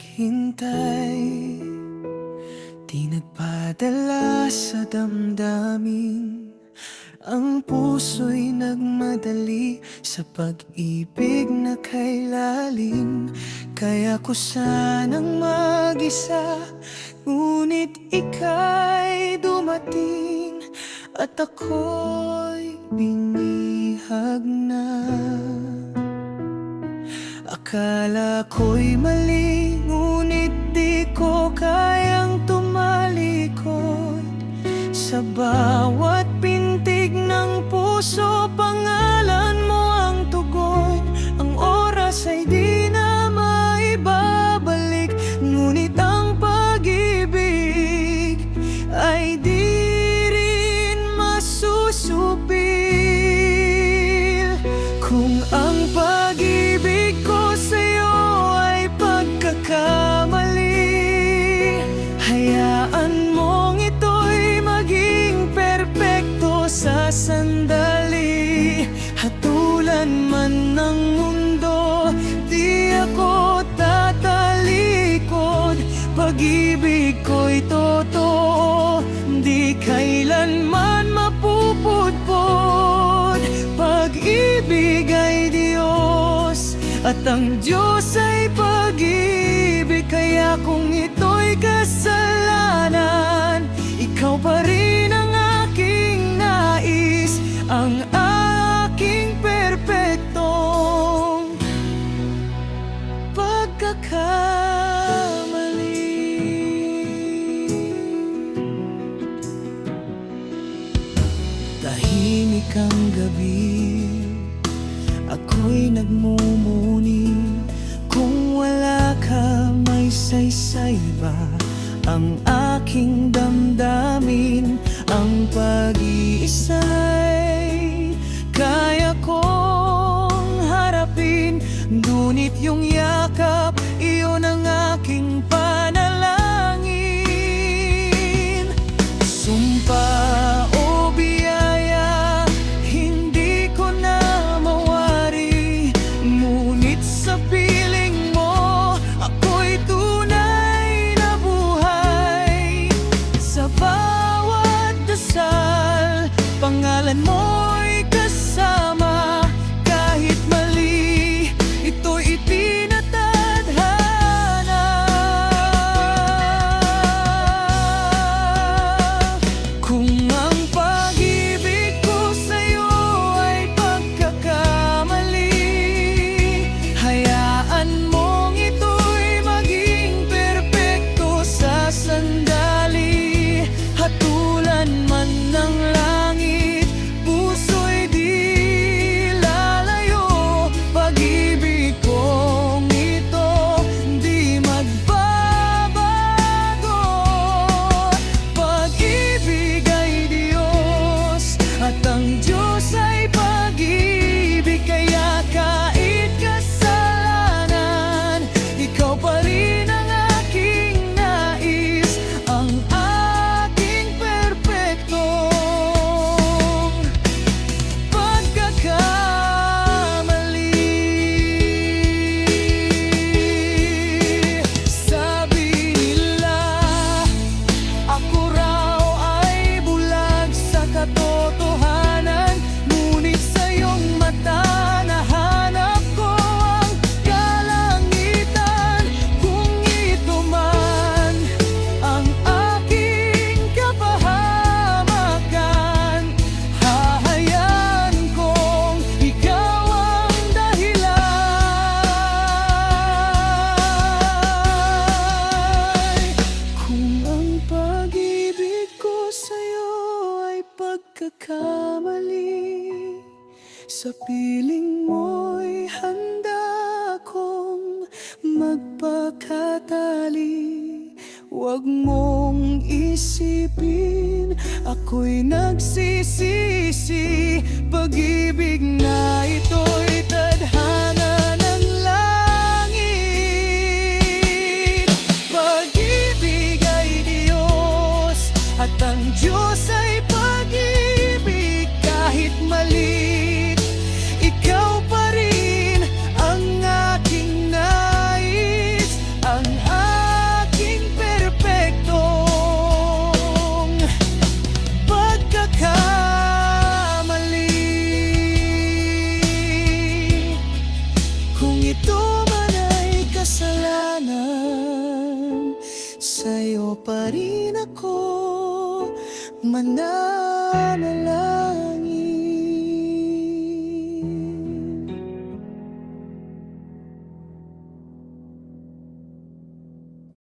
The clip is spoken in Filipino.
Naghintay. Di nagpadala sa damdamin. Ang puso'y nagmadali Sa pag-ibig na kay lalim. Kaya ko sanang mag-isa Ngunit ika'y dumating. At ako'y binihag na Akala ko'y mali Ngunit di ko kayang tumalikod Sa bawat pintig ng puso Hatulan man ng mundo, di ako tatalikod. Pag-ibig ko'y totoo, di kailanman mapupudpod Pag-ibig ay Diyos At ang Diyos ay pag-ibig. Kaya kung ito'y pagkakamali. Tahimik ang gabi Ako'y nagmumuni. Kung wala ka may saysay ba? Ang aking damdamin Ang pag-iisa'y. Kaya kong harapin Ngunit yung and more Huwag mong isipin Ako'y nagsisisi. Pag-ibig na ito'y pa rin ako. Mananalangin.